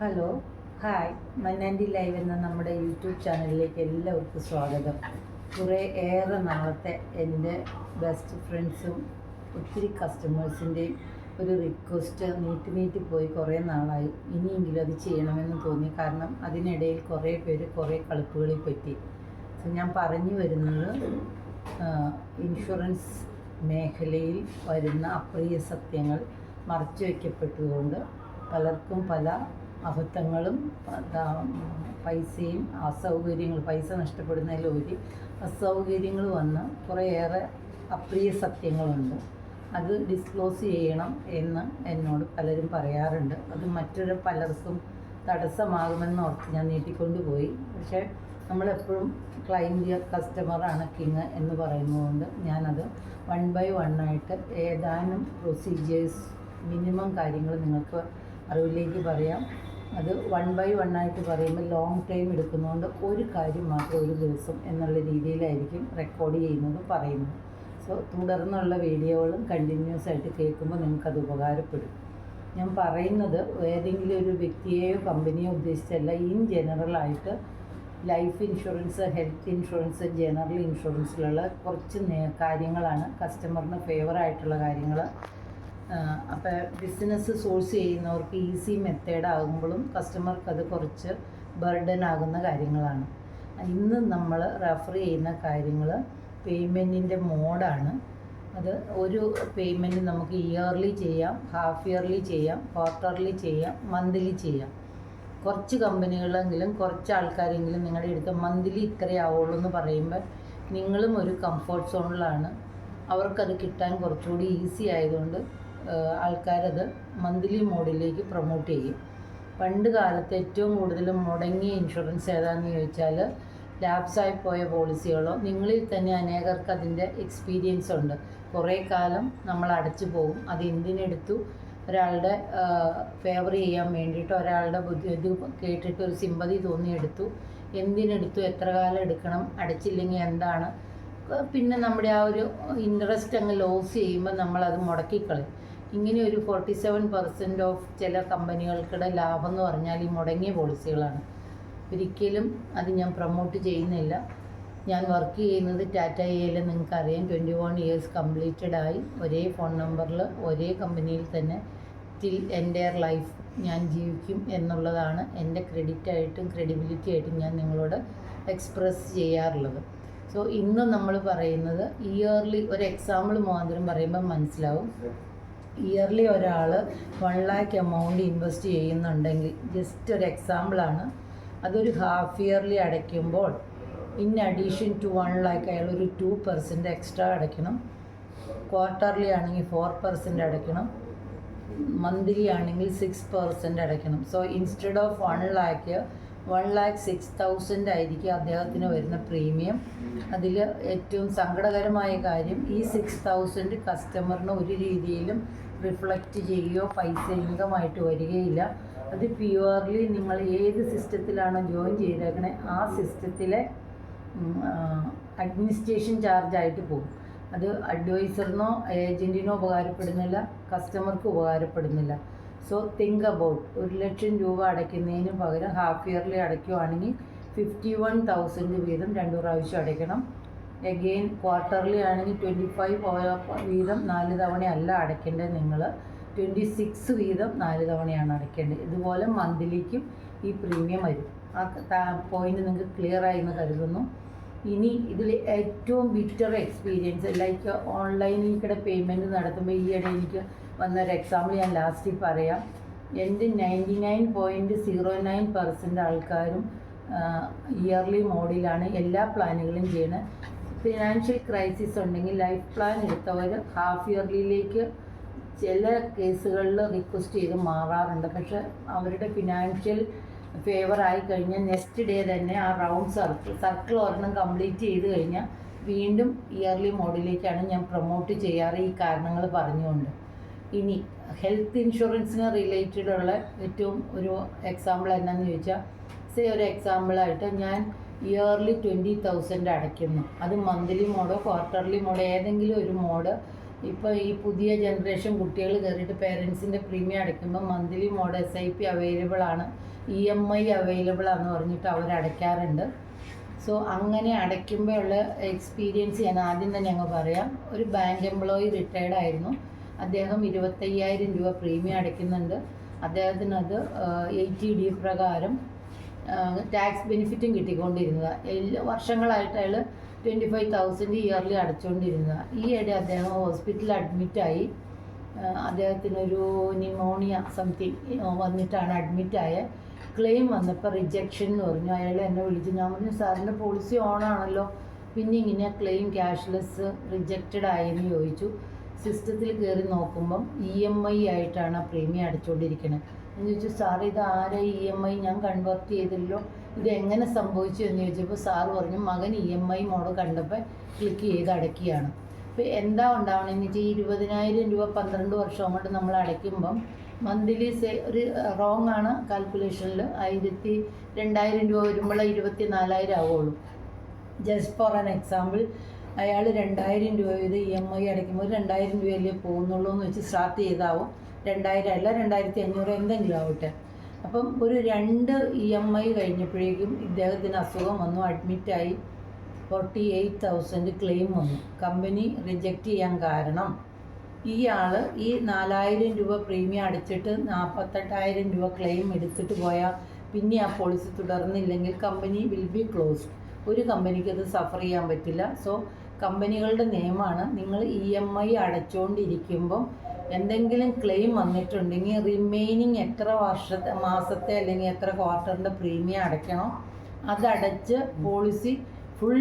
Hello hi മന്നാൻഡി live എന്ന നമ്മുടെ YouTube ചാനലിലേക്ക് എല്ലാവർക്കും സ്വാഗതം. കുറേ ഏറെ നാളത്തെ എന്റെ ബെസ്റ്റ് ഫ്രണ്ട്സും ഒത്തിരി കസ്റ്റമേഴ്സിന്റെയും ഒരു റിക്വസ്റ്റ് നീട്ടി നീട്ടി പോയി കുറേ നാളായി. ഇനിയെങ്കിലും അത് ചെയ്യണമെന്ന് തോന്നി. കാരണം അതിനിടയിൽ കുറേ പേര് കുറേ കളിപ്പുകളിൽ പറ്റി ഞാൻ പറഞ്ഞു വരുന്നത് ഇൻഷുറൻസ് മേഖലയിൽ വരുന്ന അപ്രിയ സത്യങ്ങൾ മറച്ചു വയ്ക്കപ്പെട്ടതുകൊണ്ട് പലർക്കും പല അബദ്ധങ്ങളും പൈസയും അസൗകര്യങ്ങൾ പൈസ നഷ്ടപ്പെടുന്നതിലുപരി അസൗകര്യങ്ങൾ വന്ന് കുറേയേറെ അപ്രിയ സത്യങ്ങളുണ്ട്. അത് ഡിസ്ക്ലോസ് ചെയ്യണം എന്ന് എന്നോട് പലരും പറയാറുണ്ട്. അത് മറ്റൊരു പലർക്കും തടസ്സമാകുമെന്ന് ഓർത്ത് ഞാൻ നീട്ടിക്കൊണ്ടുപോയി. പക്ഷേ നമ്മളെപ്പോഴും ക്ലൈന്റ് കസ്റ്റമറാണ് കിങ് എന്ന് പറയുന്നതുകൊണ്ട് ഞാനത് വൺ ബൈ വൺ ആയിട്ട് ഏതാനും പ്രൊസീജിയേഴ്സ് മിനിമം കാര്യങ്ങൾ നിങ്ങൾക്ക് അറിവിലേക്ക് പറയാം. അത് വൺ ബൈ വൺ ആയിട്ട് പറയുമ്പോൾ ലോങ് ടൈം എടുക്കുന്നതുകൊണ്ട് ഒരു കാര്യം മാത്രം ഒരു ദിവസം എന്നുള്ള രീതിയിലായിരിക്കും റെക്കോർഡ് ചെയ്യുന്നത് പറയുന്നത്. സോ തുടർന്നുള്ള വീഡിയോകളും കണ്ടിന്യൂസ് ആയിട്ട് കേൾക്കുമ്പോൾ നിങ്ങൾക്കത് ഉപകാരപ്പെടും. ഞാൻ പറയുന്നത് ഏതെങ്കിലും ഒരു വ്യക്തിയെയോ കമ്പനിയോ ഉദ്ദേശിച്ചല്ല in ജനറലായിട്ട് life insurance health insurance general ഇൻഷുറൻസിലുള്ള കുറച്ച് കാര്യങ്ങളാണ് കസ്റ്റമറിന് ഫേവറായിട്ടുള്ള കാര്യങ്ങൾ അപ്പോൾ ബിസിനസ് സോഴ്സ് ചെയ്യുന്നവർക്ക് ഈസി മെത്തേഡ് ആകുമ്പോഴും കസ്റ്റമർക്ക് അത് കുറച്ച് ബർഡൻ ആകുന്ന കാര്യങ്ങളാണ്. ഇന്ന് നമ്മൾ റെഫർ ചെയ്യുന്ന കാര്യങ്ങൾ പേയ്മെന്റിന്റെ മോഡാണ്. അത് ഒരു പേയ്മെന്റ് നമുക്ക് ഇയർലി ചെയ്യാം ഹാഫ് ഇയർലി ചെയ്യാം ക്വാർട്ടർലി ചെയ്യാം മന്ത്ലി ചെയ്യാം. കുറച്ച് കമ്പനികളെങ്കിലും കുറച്ച് ആൾക്കാരെങ്കിലും നിങ്ങളുടെ അടുത്ത് മന്ത്ലി ഇത്രയേ ആവുള്ളൂ എന്ന് പറയുമ്പോൾ നിങ്ങളും ഒരു കംഫർട്ട് സോണിലാണ് അവർക്കത് കിട്ടാൻ കുറച്ചുകൂടി ഈസി ആയതുകൊണ്ട് ആൾക്കാരത് മന്ത്ലി മോഡിലേക്ക് പ്രൊമോട്ട് ചെയ്യും. പണ്ട് കാലത്ത് ഏറ്റവും കൂടുതൽ മുടങ്ങിയ ഇൻഷുറൻസ് ഏതാണെന്ന് ചോദിച്ചാൽ ലാപ്സായി പോയ പോളിസികളോ നിങ്ങളിൽ തന്നെ അനേകർക്ക് അതിന്റെ എക്സ്പീരിയൻസ് ഉണ്ട്. കുറേ കാലം നമ്മൾ അടച്ചു പോകും. അത് എന്തിനെടുത്തു? ഒരാളുടെ ഫേവർ ചെയ്യാൻ വേണ്ടിയിട്ട് ഒരാളുടെ ബുദ്ധി ഇത് കേട്ടിട്ട് ഒരു സിമ്പതി തോന്നിയെടുത്തു എന്തിനെടുത്തു? എത്ര കാലം എടുക്കണം? അടച്ചില്ലെങ്കിൽ എന്താണ്? പിന്നെ നമ്മുടെ ആ ഒരു ഇൻട്രസ്റ്റ് അങ്ങ് ലോസ് ചെയ്യുമ്പോൾ നമ്മളത് മുടക്കിക്കളയും. ഇങ്ങനെ ഒരു ഫോർട്ടി സെവൻ പെർസെന്റ് ഓഫ് ചില കമ്പനികൾക്കിടെ ലാഭം എന്ന് പറഞ്ഞാൽ ഈ മുടങ്ങിയ പോളിസികളാണ് ഒരിക്കലും അത് ഞാൻ പ്രൊമോട്ട് ചെയ്യുന്നില്ല. ഞാൻ വർക്ക് ചെയ്യുന്നത് ടാറ്റ എയിൽ നിങ്ങൾക്കറിയാം. ട്വന്റി വൺ ഇയേഴ്സ് കംപ്ലീറ്റഡ് ആയി. ഒരേ ഫോൺ നമ്പറിൽ ഒരേ കമ്പനിയിൽ തന്നെ ടിൽ എന്റെ ലൈഫ് ഞാൻ ജീവിക്കും എന്നുള്ളതാണ് എന്റെ ക്രെഡിറ്റ് ആയിട്ടും ക്രെഡിബിലിറ്റി ആയിട്ടും ഞാൻ നിങ്ങളോട് എക്സ്പ്രസ് ചെയ്യാറുള്ളത്. സോ ഇന്ന് നമ്മൾ പറയുന്നത് ഇയർലി ഒരു എക്സാമ്പിൾ മാത്രം പറയുമ്പോൾ മനസ്സിലാവും. ഇയർലി ഒരാൾ വൺ ലാക്ക് എമൗണ്ട് ഇൻവെസ്റ്റ് ചെയ്യുന്നുണ്ടെങ്കിൽ ജസ്റ്റ് ഒരു എക്സാമ്പിളാണ് അതൊരു ഹാഫ് ഇയർലി അടയ്ക്കുമ്പോൾ in addition to one lakh അയാൾ ഒരു ടു പെർസെന്റ് എക്സ്ട്രാ അടയ്ക്കണം. ക്വാർട്ടർലി ആണെങ്കിൽ ഫോർ പെർസെന്റ് അടയ്ക്കണം. മന്ത്ലി ആണെങ്കിൽ സിക്സ് പെർസെന്റ് അടയ്ക്കണം. So instead of one lakh one lakh six thousand ആയിരിക്കും അദ്ദേഹത്തിന് വരുന്ന പ്രീമിയം അതിൽ ഏറ്റവും സങ്കടകരമായ കാര്യം ഈ സിക്സ് തൗസൻഡ് കസ്റ്റമറിന് ഒരു രീതിയിലും റിഫ്ലക്റ്റ് ചെയ്യുകയോ പൈസ ഇൻകമായിട്ട് വരികയില്ല. അത് പ്യുവർലി നിങ്ങൾ ഏത് സിസ്റ്റത്തിലാണോ ജോയിൻ ചെയ്തേക്കണേ ആ സിസ്റ്റത്തിലെ അഡ്മിനിസ്ട്രേഷൻ ചാർജായിട്ട് പോകും. അത് അഡ്വൈസറിനോ ഏജന്റിനോ ഉപകാരപ്പെടുന്നില്ല കസ്റ്റമർക്ക് ഉപകാരപ്പെടുന്നില്ല. സോ തിങ്ക് അബൌട്ട് ഒരു ലക്ഷം രൂപ അടയ്ക്കുന്നതിന് പകരം ഹാഫ് ഇയർലി അടയ്ക്കുവാണെങ്കിൽ ഫിഫ്റ്റി വൺ തൗസൻഡ് വീതം രണ്ടു പ്രാവശ്യം അടയ്ക്കണം. എഗെയിൻ ക്വാർട്ടർലി ആണെങ്കിൽ ട്വന്റി ഫൈവ് വീതം നാല് തവണയല്ല അടയ്ക്കേണ്ടത് നിങ്ങൾ ട്വന്റി സിക്സ് വീതം നാല് തവണയാണ് അടയ്ക്കേണ്ടത്. ഇതുപോലെ മന്ത്ലിക്കും ഈ പ്രീമിയം വരും. ആ പോയിന്റ് നിങ്ങൾക്ക് ക്ലിയർ ആയി എന്ന് കരുതുന്നു. ഇനി ഇതിൽ ഏറ്റവും ബിറ്റർ എക്സ്പീരിയൻസ് ലൈക്ക് ഓൺലൈനിൽ കൂടെ പേയ്മെന്റ് നടത്തുമ്പോൾ ഈയിടെ എനിക്ക് വന്ന ഒരു എക്സാമ്പിൾ ഞാൻ ലാസ്റ്റിൽ പറയാം. എന്റെ ninety nine point zero nine percent ആൾക്കാരും ഇയർലി മോഡിലാണ് എല്ലാ പ്ലാനുകളും ചെയ്യുന്നത്. ഫിനാൻഷ്യൽ ക്രൈസിസ് ഉണ്ടെങ്കിൽ ലൈഫ് പ്ലാൻ എടുത്തവർ ഹാഫ് ഇയർലിയിലേക്ക് ചില കേസുകളിൽ റിക്വസ്റ്റ് ചെയ്ത് മാറാറുണ്ട്. പക്ഷെ അവരുടെ ഫിനാൻഷ്യൽ ഫേവർ ആയി കഴിഞ്ഞാൽ നെക്സ്റ്റ് ഡേ തന്നെ ആ റൗണ്ട് സർക്കിൾ സർക്കിൾ ഒരെണ്ണം കംപ്ലീറ്റ് ചെയ്ത് കഴിഞ്ഞാൽ വീണ്ടും ഇയർലി മോഡിലേക്കാണ് ഞാൻ പ്രൊമോട്ട് ചെയ്യാറ് ഈ കാരണങ്ങൾ പറഞ്ഞുകൊണ്ട്. ഇനി ഹെൽത്ത് ഇൻഷുറൻസിന് റിലേറ്റഡ് ഉള്ള ഏറ്റവും ഒരു എക്സാമ്പിൾ എന്നാന്ന് ചോദിച്ചാൽ സേ ഒരു എക്സാമ്പിളായിട്ട് ഞാൻ ഇയർലി ട്വന്റി തൗസൻഡ് അടയ്ക്കുന്നു. അത് മന്ത്ലി മോഡോ ക്വാർട്ടർലി മോഡോ ഏതെങ്കിലും ഒരു മോഡ് ഇപ്പോൾ ഈ പുതിയ ജനറേഷൻ കുട്ടികൾ കയറിയിട്ട് പേരൻസിന്റെ പ്രീമിയം അടയ്ക്കുമ്പോൾ monthly mode S I P available ആണ്. ഇ എം ഐ അവൈലബിൾ ആണെന്ന് പറഞ്ഞിട്ട് അവർ അടയ്ക്കാറുണ്ട്. സോ അങ്ങനെ അടയ്ക്കുമ്പോഴുള്ള എക്സ്പീരിയൻസ് ഞാൻ ആദ്യം തന്നെ അങ്ങ് പറയാം. ഒരു ബാങ്ക് എംപ്ലോയി റിട്ടയർഡ് ആയിരുന്നു. അദ്ദേഹം ഇരുപത്തയ്യായിരം രൂപ പ്രീമിയം അടയ്ക്കുന്നുണ്ട്. അദ്ദേഹത്തിനത് എയ്റ്റി ഡി പ്രകാരം ടാക്സ് ബെനിഫിറ്റും കിട്ടിക്കൊണ്ടിരുന്നതാണ് എല്ലാ വർഷങ്ങളായിട്ട് അയാൾ ട്വന്റി ഫൈവ് തൗസൻഡ് ഇയർലി അടച്ചുകൊണ്ടിരുന്നതാണ് ഈയിടെ അദ്ദേഹം ഹോസ്പിറ്റലിൽ അഡ്മിറ്റായി അദ്ദേഹത്തിനൊരു ന്യൂമോണിയ സംതിങ് വന്നിട്ടാണ് അഡ്മിറ്റായ ക്ലെയിം വന്നപ്പോൾ റിജക്ഷൻ എന്ന് പറഞ്ഞു. അയാൾ എന്നെ വിളിച്ചു. ഞാൻ പറഞ്ഞു സാറിന്റെ പോളിസി ഓണാണല്ലോ പിന്നെ ഇങ്ങനെ ക്ലെയിം ക്യാഷ്ലെസ് റിജക്റ്റഡ് ആയെന്ന് ചോദിച്ചു. സിസ്റ്റത്തിൽ കയറി നോക്കുമ്പം ഇ എം ഐ ആയിട്ടാണ് പ്രീമിയം അടച്ചുകൊണ്ടിരിക്കുന്നത് എന്ന് ചോദിച്ചു സാർ ഇത് ആരെ ഇ എം ഐ? ഞാൻ കൺവേർട്ട് ചെയ്തല്ലോ. ഇത് എങ്ങനെ സംഭവിച്ചു? എന്ന് ചോദിച്ചപ്പോൾ സാർ പറഞ്ഞു മകൻ ഇ എം ഐ മോഡ് കണ്ടപ്പോൾ ക്ലിക്ക് ചെയ്ത് അടയ്ക്കുകയാണ് അപ്പോൾ എന്താ ഉണ്ടാവണമെന്ന് വെച്ചാൽ ഈ ഇരുപതിനായിരം രൂപ പന്ത്രണ്ട് വർഷം കൊണ്ട് നമ്മൾ അടയ്ക്കുമ്പം മന്ത്ലി സേ ഒരു റോങ് ആണ് കാൽക്കുലേഷനിൽ ആയിരത്തി രണ്ടായിരം രൂപ വരുമ്പോൾ ഇരുപത്തി നാലായിരം ആവുള്ളൂ. ജസ്റ്റ് ഫോർ ആൻ എക്സാമ്പിൾ അയാൾ രണ്ടായിരം രൂപ ഇത് ഇ എം ഐ അടയ്ക്കുമ്പോൾ രണ്ടായിരം രൂപയല്ലേ പോകുന്നുള്ളൂ എന്ന് വെച്ച് സ്റ്റാർട്ട് ചെയ്താവും. രണ്ടായിരം അല്ല രണ്ടായിരത്തി അഞ്ഞൂറ് എന്തെങ്കിലും ആവട്ടെ. അപ്പം ഒരു രണ്ട് ഇ എം ഐ കഴിഞ്ഞപ്പോഴേക്കും ഇദ്ദേഹത്തിന് അസുഖം വന്നു അഡ്മിറ്റായി ഫോർട്ടി എയ്റ്റ് തൗസൻഡ് ക്ലെയിം വന്നു. കമ്പനി റിജക്റ്റ് ചെയ്യാൻ കാരണം ഇയാൾ ഈ നാലായിരം രൂപ പ്രീമിയം അടിച്ചിട്ട് നാൽപ്പത്തെട്ടായിരം രൂപ ക്ലെയിം എടുത്തിട്ട് പോയാൽ പിന്നെ ആ പോളിസി തുടർന്നില്ലെങ്കിൽ കമ്പനി വിൽ ബി ക്ലോസ്ഡ് ഒരു കമ്പനിക്ക് അത് സഫർ ചെയ്യാൻ പറ്റില്ല. സോ കമ്പനികളുടെ നിയമമാണ്. നിങ്ങൾ ഇ എം ഐ അടച്ചുകൊണ്ടിരിക്കുമ്പം എന്തെങ്കിലും ക്ലെയിം വന്നിട്ടുണ്ടെങ്കിൽ റിമൈനിങ് എത്ര വർഷത്തെ മാസത്തെ അല്ലെങ്കിൽ എത്ര ക്വാർട്ടറിന്റെ പ്രീമിയം അടയ്ക്കണോ. അതടച്ച് പോളിസി ഫുൾ